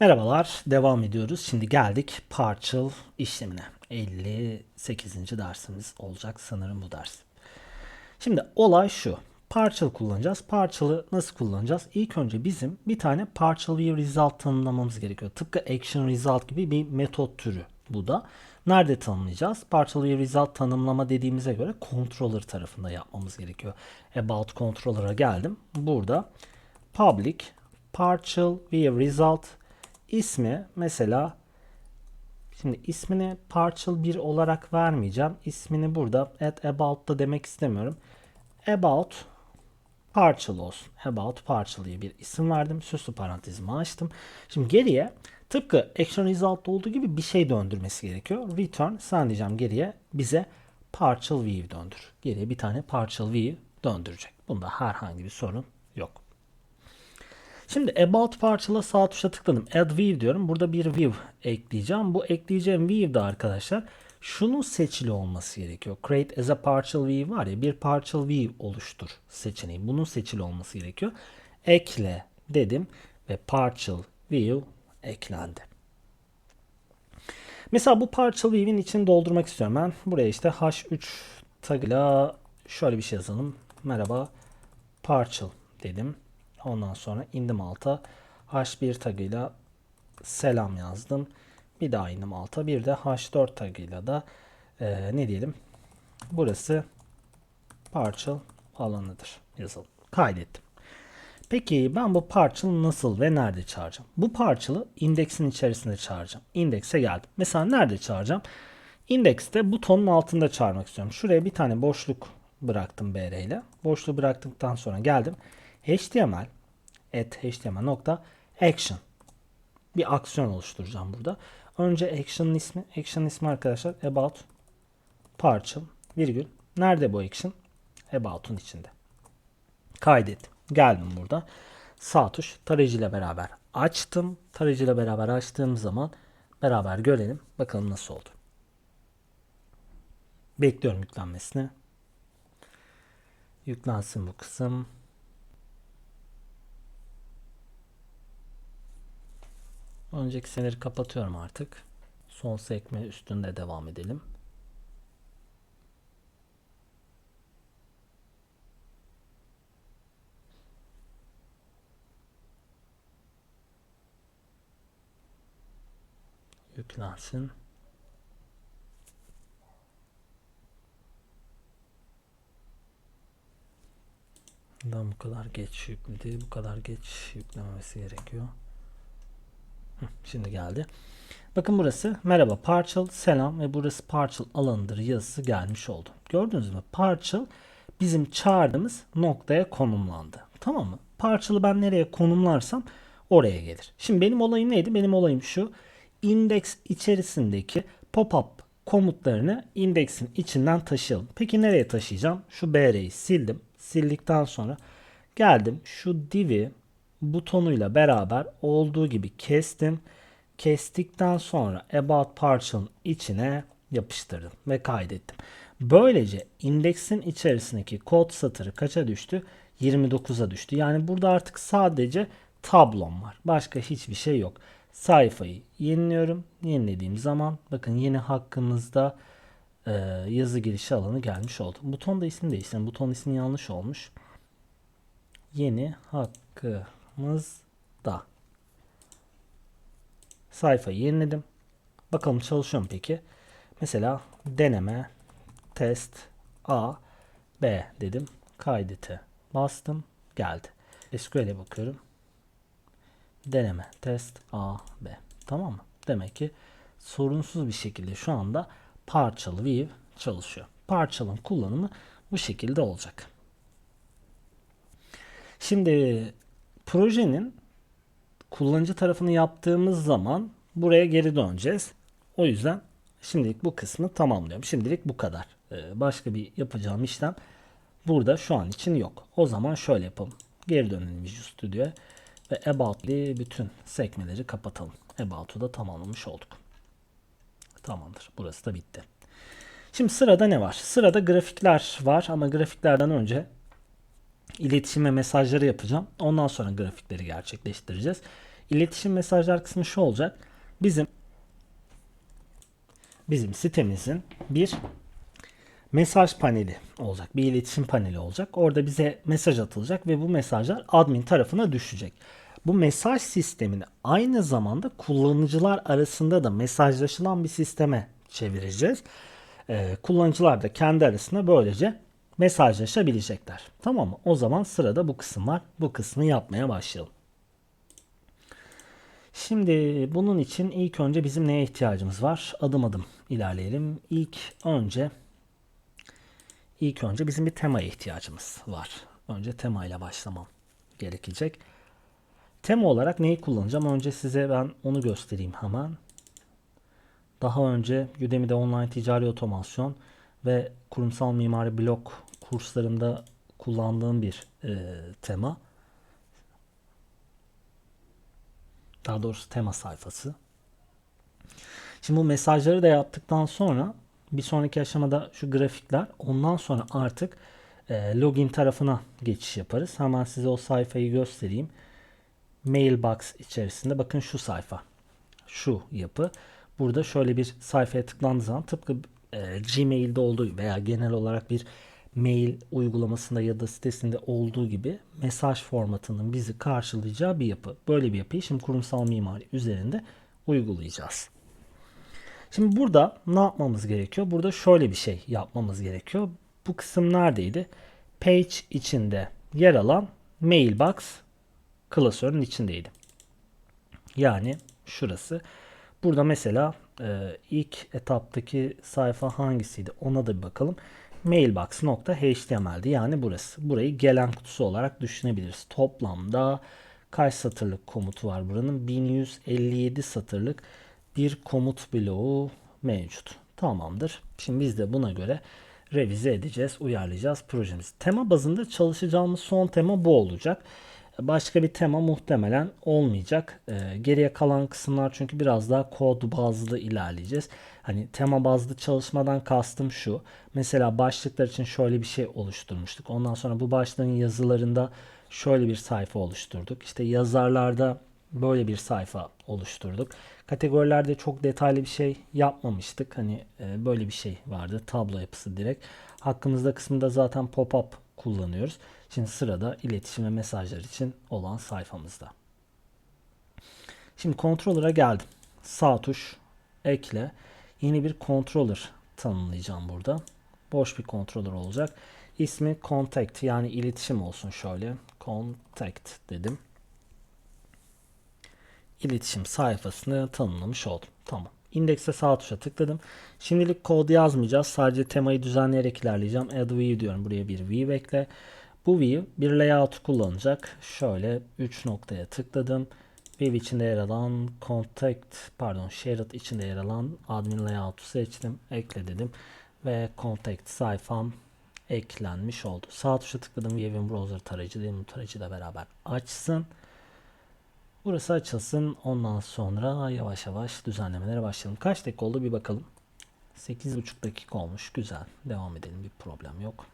Merhabalar, devam ediyoruz. Şimdi geldik partial işlemine. 58. dersimiz olacak sanırım bu ders. Şimdi olay şu. Partial kullanacağız. Partial'ı nasıl kullanacağız? İlk önce bizim bir tane partial view result tanımlamamız gerekiyor. Tıpkı action result gibi bir metot türü bu da. Nerede tanımlayacağız? Partial view result tanımlama dediğimize göre controller tarafında yapmamız gerekiyor. About controller'a geldim. Burada public partial view result ismi mesela şimdi ismini partial 1 olarak vermeyeceğim. İsmini burada at about da demek istemiyorum. About partial olsun. About partial diye bir isim verdim. Süslü parantezimi açtım. Şimdi geriye tıpkı action result olduğu gibi bir şey döndürmesi gerekiyor. Return sen diyeceğim geriye bize partial view döndür. Geriye bir tane partial view döndürecek. Bunda herhangi bir sorun yok. Şimdi about partial'a sağ tuşa tıkladım. Add view diyorum. Burada bir view ekleyeceğim. Bu ekleyeceğim view de arkadaşlar şunun seçili olması gerekiyor. Create as a partial view var ya bir partial view oluştur seçeneği. Bunun seçili olması gerekiyor. Ekle dedim ve partial view eklendi. Mesela bu partial view'in içini doldurmak istiyorum. Ben buraya işte h3 tagıyla şöyle bir şey yazalım. Merhaba partial dedim. Ondan sonra indim alta. H1 tagıyla selam yazdım. Bir daha indim alta. Bir de H4 tagıyla da e, ne diyelim. Burası partial alanıdır. Yazalım. Kaydettim. Peki ben bu partial nasıl ve nerede çağıracağım? Bu partial'ı indeksin içerisinde çağıracağım. İndekse geldim. Mesela nerede çağıracağım? İndekste butonun altında çağırmak istiyorum. Şuraya bir tane boşluk bıraktım BR ile. Boşluğu bıraktıktan sonra geldim. HTML at html nokta action bir aksiyon oluşturacağım burada. Önce action'ın ismi. Action ismi arkadaşlar about partial virgül. Nerede bu action? About'un içinde. Kaydet. Geldim burada. Sağ tuş tarayıcı beraber açtım. Tarayıcı beraber açtığım zaman beraber görelim. Bakalım nasıl oldu. Bekliyorum yüklenmesini. Yüklensin bu kısım. Önceki seneri kapatıyorum artık. Son sekme üstünde devam edelim. Yüklensin. Neden bu kadar geç yükledi? Bu kadar geç yüklememesi gerekiyor. Şimdi geldi. Bakın burası merhaba partial selam ve burası partial alanıdır yazısı gelmiş oldu. Gördünüz mü? Partial bizim çağırdığımız noktaya konumlandı. Tamam mı? Partial'ı ben nereye konumlarsam oraya gelir. Şimdi benim olayım neydi? Benim olayım şu. Index içerisindeki pop-up komutlarını indeksin içinden taşıyalım. Peki nereye taşıyacağım? Şu BR'yi sildim. Sildikten sonra geldim. Şu div'i butonuyla beraber olduğu gibi kestim. Kestikten sonra about partial'ın içine yapıştırdım ve kaydettim. Böylece indeksin içerisindeki kod satırı kaça düştü? 29'a düştü. Yani burada artık sadece tablom var. Başka hiçbir şey yok. Sayfayı yeniliyorum. Yenilediğim zaman bakın yeni hakkımızda e, yazı girişi alanı gelmiş oldu. Buton da ismi değiştirin. Buton ismi yanlış olmuş. Yeni hakkı sayfamızda. Sayfayı yeniledim. Bakalım çalışıyor mu peki? Mesela deneme test A B dedim. Kaydete bastım. Geldi. SQL'e bakıyorum. Deneme test A B. Tamam mı? Demek ki sorunsuz bir şekilde şu anda parçalı view çalışıyor. Parçalın kullanımı bu şekilde olacak. Şimdi projenin kullanıcı tarafını yaptığımız zaman buraya geri döneceğiz. O yüzden şimdilik bu kısmı tamamlıyorum. Şimdilik bu kadar. Ee, başka bir yapacağım işlem burada şu an için yok. O zaman şöyle yapalım. Geri dönelim Visual Studio'ya ve About bütün sekmeleri kapatalım. About'u da tamamlamış olduk. Tamamdır. Burası da bitti. Şimdi sırada ne var? Sırada grafikler var ama grafiklerden önce iletişim ve mesajları yapacağım. Ondan sonra grafikleri gerçekleştireceğiz. İletişim mesajlar kısmı şu olacak. Bizim bizim sitemizin bir mesaj paneli olacak. Bir iletişim paneli olacak. Orada bize mesaj atılacak ve bu mesajlar admin tarafına düşecek. Bu mesaj sistemini aynı zamanda kullanıcılar arasında da mesajlaşılan bir sisteme çevireceğiz. Ee, kullanıcılar da kendi arasında böylece mesajlaşabilecekler. Tamam mı? O zaman sırada bu kısım var. Bu kısmı yapmaya başlayalım. Şimdi bunun için ilk önce bizim neye ihtiyacımız var? Adım adım ilerleyelim. İlk önce ilk önce bizim bir temaya ihtiyacımız var. Önce tema ile başlamam gerekecek. Tema olarak neyi kullanacağım? Önce size ben onu göstereyim hemen. Daha önce Udemy'de online ticari otomasyon ve kurumsal mimari blok kurslarımda kullandığım bir e, tema. Daha doğrusu tema sayfası. Şimdi bu mesajları da yaptıktan sonra bir sonraki aşamada şu grafikler ondan sonra artık e, login tarafına geçiş yaparız. Hemen size o sayfayı göstereyim. Mailbox içerisinde bakın şu sayfa. Şu yapı. Burada şöyle bir sayfaya tıklandığı zaman tıpkı e, Gmail'de olduğu veya genel olarak bir mail uygulamasında ya da sitesinde olduğu gibi mesaj formatının bizi karşılayacağı bir yapı. Böyle bir yapıyı şimdi kurumsal mimari üzerinde uygulayacağız. Şimdi burada ne yapmamız gerekiyor? Burada şöyle bir şey yapmamız gerekiyor. Bu kısım neredeydi? Page içinde yer alan mailbox klasörün içindeydi. Yani şurası. Burada mesela e, ilk etaptaki sayfa hangisiydi ona da bir bakalım. Mailbox.html'di yani burası. Burayı gelen kutusu olarak düşünebiliriz. Toplamda kaç satırlık komutu var buranın? 1157 satırlık bir komut bloğu mevcut. Tamamdır. Şimdi biz de buna göre revize edeceğiz, uyarlayacağız projemizi. Tema bazında çalışacağımız son tema bu olacak. Başka bir tema muhtemelen olmayacak. Ee, geriye kalan kısımlar çünkü biraz daha kod bazlı ilerleyeceğiz. Hani tema bazlı çalışmadan kastım şu. Mesela başlıklar için şöyle bir şey oluşturmuştuk. Ondan sonra bu başlığın yazılarında şöyle bir sayfa oluşturduk. İşte yazarlarda böyle bir sayfa oluşturduk. Kategorilerde çok detaylı bir şey yapmamıştık. Hani e, böyle bir şey vardı. Tablo yapısı direkt. Hakkımızda kısmında zaten pop-up kullanıyoruz. Şimdi sırada iletişim ve mesajlar için olan sayfamızda. Şimdi controller'a geldim. Sağ tuş ekle. Yeni bir controller tanımlayacağım burada. Boş bir controller olacak. İsmi contact yani iletişim olsun şöyle. Contact dedim. İletişim sayfasını tanımlamış oldum. Tamam. İndekse sağ tuşa tıkladım. Şimdilik kod yazmayacağız. Sadece temayı düzenleyerek ilerleyeceğim. Add view diyorum. Buraya bir view ekle. Bu view bir layout kullanacak. Şöyle 3 noktaya tıkladım. View içinde yer alan contact pardon shared içinde yer alan admin layout'u seçtim. Ekle dedim. Ve contact sayfam eklenmiş oldu. Sağ tuşa tıkladım. View'in browser tarayıcı değil mi? Tarayıcı da beraber açsın. Burası açılsın. Ondan sonra yavaş yavaş düzenlemelere başlayalım. Kaç dakika oldu bir bakalım. 8,5 dakika olmuş. Güzel. Devam edelim. Bir problem yok.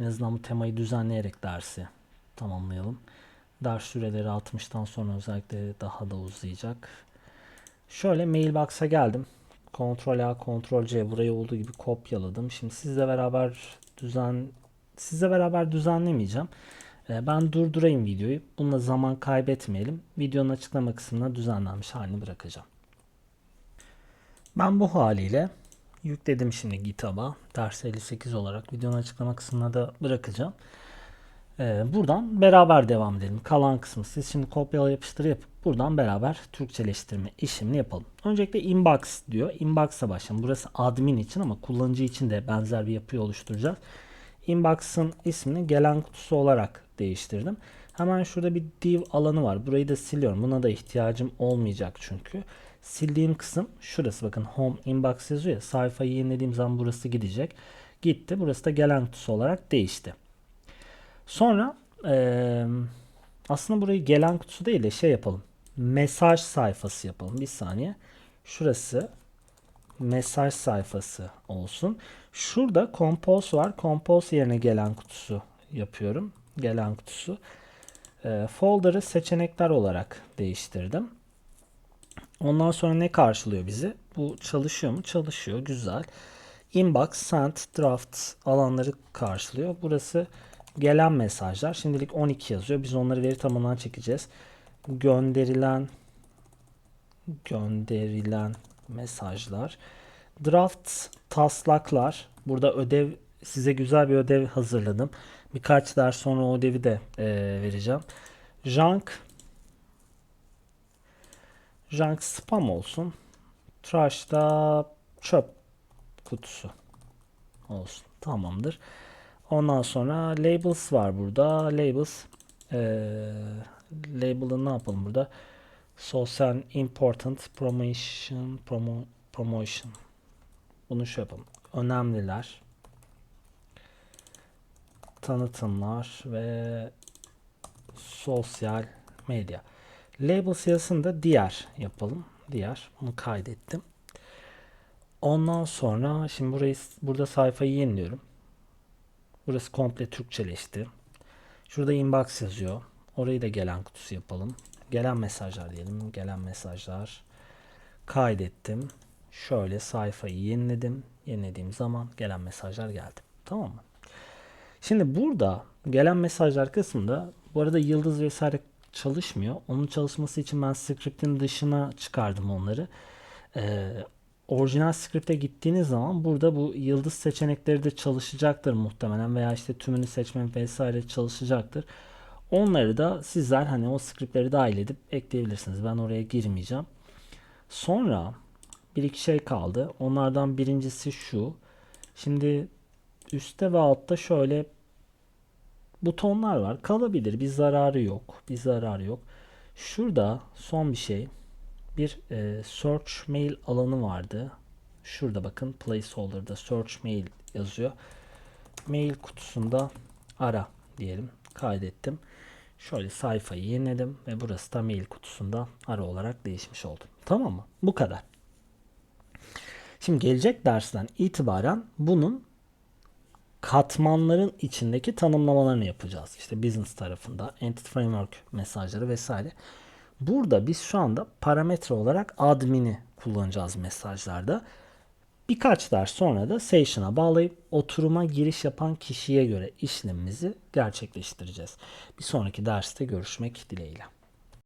En azından bu temayı düzenleyerek dersi tamamlayalım. Ders süreleri 60'tan sonra özellikle daha da uzayacak. Şöyle mailbox'a geldim. Ctrl A, Ctrl C burayı olduğu gibi kopyaladım. Şimdi sizle beraber düzen sizle beraber düzenlemeyeceğim. Ee, ben durdurayım videoyu. Bununla zaman kaybetmeyelim. Videonun açıklama kısmına düzenlenmiş halini bırakacağım. Ben bu haliyle yükledim şimdi GitHub'a. Ders 58 olarak videonun açıklama kısmına da bırakacağım. Ee, buradan beraber devam edelim. Kalan kısmı siz şimdi kopyala yapıştır yapıp buradan beraber Türkçeleştirme işlemini yapalım. Öncelikle inbox diyor. Inbox'a başlayalım. Burası admin için ama kullanıcı için de benzer bir yapıyı oluşturacağız. Inbox'ın ismini gelen kutusu olarak değiştirdim. Hemen şurada bir div alanı var. Burayı da siliyorum. Buna da ihtiyacım olmayacak çünkü. Sildiğim kısım şurası. Bakın home inbox yazıyor ya. Sayfayı yenilediğim zaman burası gidecek. Gitti. Burası da gelen kutusu olarak değişti. Sonra ee, aslında burayı gelen kutusu değil de şey yapalım. Mesaj sayfası yapalım. Bir saniye. Şurası mesaj sayfası olsun. Şurada compose var. Compose yerine gelen kutusu yapıyorum. Gelen kutusu. e, folder'ı seçenekler olarak değiştirdim. Ondan sonra ne karşılıyor bizi? Bu çalışıyor mu? Çalışıyor. Güzel. Inbox, sent, draft alanları karşılıyor. Burası gelen mesajlar. Şimdilik 12 yazıyor. Biz onları veri tabanından çekeceğiz. Gönderilen gönderilen mesajlar. Draft taslaklar. Burada ödev size güzel bir ödev hazırladım. Birkaç ders sonra o ödevi de e, vereceğim. Junk Junk spam olsun. Trash da çöp kutusu olsun. Tamamdır. Ondan sonra labels var burada. Labels ee, label'ı ne yapalım burada? Social important promotion promo, promotion. Bunu şu yapalım. Önemliler. Tanıtımlar ve sosyal medya. Labels yazısını da diğer yapalım. Diğer. Bunu kaydettim. Ondan sonra şimdi burayı burada sayfayı yeniliyorum. Burası komple Türkçeleşti. Şurada inbox yazıyor. Orayı da gelen kutusu yapalım. Gelen mesajlar diyelim. Gelen mesajlar. Kaydettim. Şöyle sayfayı yeniledim. Yenilediğim zaman gelen mesajlar geldi. Tamam mı? Şimdi burada gelen mesajlar kısmında bu arada yıldız vesaire çalışmıyor. Onun çalışması için ben script'in dışına çıkardım onları. Ee, orijinal script'e gittiğiniz zaman burada bu yıldız seçenekleri de çalışacaktır muhtemelen veya işte tümünü seçme vesaire çalışacaktır. Onları da sizler hani o scriptleri dahil edip ekleyebilirsiniz. Ben oraya girmeyeceğim. Sonra bir iki şey kaldı. Onlardan birincisi şu. Şimdi üstte ve altta şöyle butonlar var. Kalabilir. Bir zararı yok. Bir zararı yok. Şurada son bir şey. Bir e, search mail alanı vardı. Şurada bakın placeholder'da search mail yazıyor. Mail kutusunda ara diyelim. Kaydettim. Şöyle sayfayı yeniledim ve burası da mail kutusunda ara olarak değişmiş oldu. Tamam mı? Bu kadar. Şimdi gelecek dersten itibaren bunun katmanların içindeki tanımlamalarını yapacağız. İşte business tarafında, entity framework mesajları vesaire. Burada biz şu anda parametre olarak admin'i kullanacağız mesajlarda. Birkaç ders sonra da session'a bağlayıp oturuma giriş yapan kişiye göre işlemimizi gerçekleştireceğiz. Bir sonraki derste görüşmek dileğiyle.